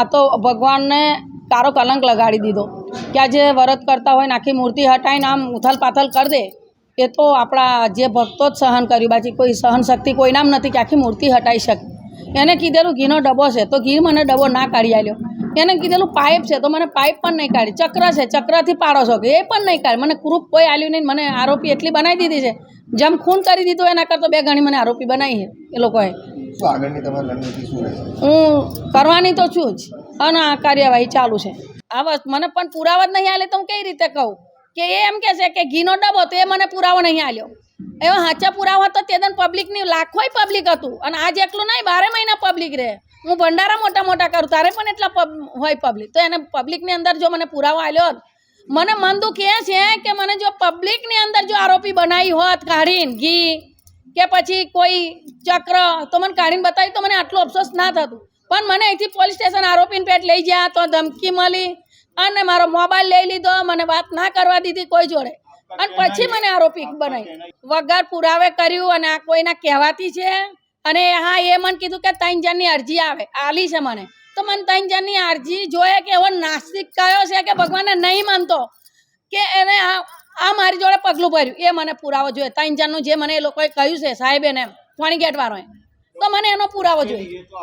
આ તો ભગવાનને કારો કલંક લગાડી દીધો. કે આ જે વ્રત કરતા હોય આખી મૂર્તિ હટાવીને આમ ઉથલ પાથલ કરી દે, એ તો આપણા જે ભક્તો જ સહન કર્યું બાકી કોઈ સહન શક્તિ કોઈનામ નથી કે આખી મૂર્તિ હટાવી શકે. એને કીધેલું ઘીનો ડબ્બો છે, તો ઘી મને ડબ્બો ના કાઢી આવ્યો એને કીધેલું પાઇપ છે, તો મને પાઇપ પણ નહીં કાઢી. ચક્ર છે, ચક્રથી પાડો છો કે એ પણ નહીં કાઢી. મને ગ્રુપ કોઈ આલ્યું નહીં, મને આરોપી એટલી બનાવી દીધી છે. જેમ ખૂન કરી દીધું એના કરતાં બે ગણી મને આરોપી બનાવી છે એ લોકોએ. હું કરવાની તો છું જ અને આ કાર્યવાહી ચાલુ છે. આ વસ્તુ મને પણ પુરાવા જ નહીં આલે તો હું કઈ રીતે કહું? કે એ એમ કહે છે કે ઘીનો ડબ્બો તો એ મને પુરાવો નહીં આલ્યો. એવા સાચા પુરાવા તો તે દન પબ્લિકની લાખોય પબ્લિક હતું, અને આજ એકલું નહીં, બારે મહિના પબ્લિક રહે. હું ભંડારા મોટા મોટા કરું, તારે પણ એટલા પબ, હોય પબ્લિક તો એને પબ્લિકની અંદર જો મને પુરાવો આલ્યો હોત, મને મન દુઃખ એ છે કે મને જો પબ્લિકની અંદર જો આરોપી બનાવી હોત કાઢીને ઘી કે પછી કોઈ ચક્ર, તો મને કાઢીને બતાવી, તો મને આટલું અફસોસ ના થતું. પણ મને અહીંથી પોલીસ સ્ટેશન આરોપીને પેટ લઈ ગયા, તો ધમકી મળી અને મારો મોબાઈલ લઈ લીધો, મને વાત ના કરવા દીધી કોઈ જોડે. અને પછી મને આરોપી બનાવી વગર પુરાવે કર્યું અને આ કોઈના કહેવાતી છે. અને હા, એ મને કીધું કે ત્રણ જણની અરજી આવે, આલી છે મને. તો મને ત્રણ જણની અરજી જોઈએ કે એવો નાસ્તિક કયો છે કે ભગવાનને નહીં માનતો? કે એને આ આ મારી જોડે પગલું ભર્યું. એ મને પુરાવો જોઈએ. ત્રણ જણનું જે મને એ લોકોએ કહ્યું છે, સાહેબ એને ફણી ગેટ વાળોએ તો મને એનો પુરાવો જોઈએ.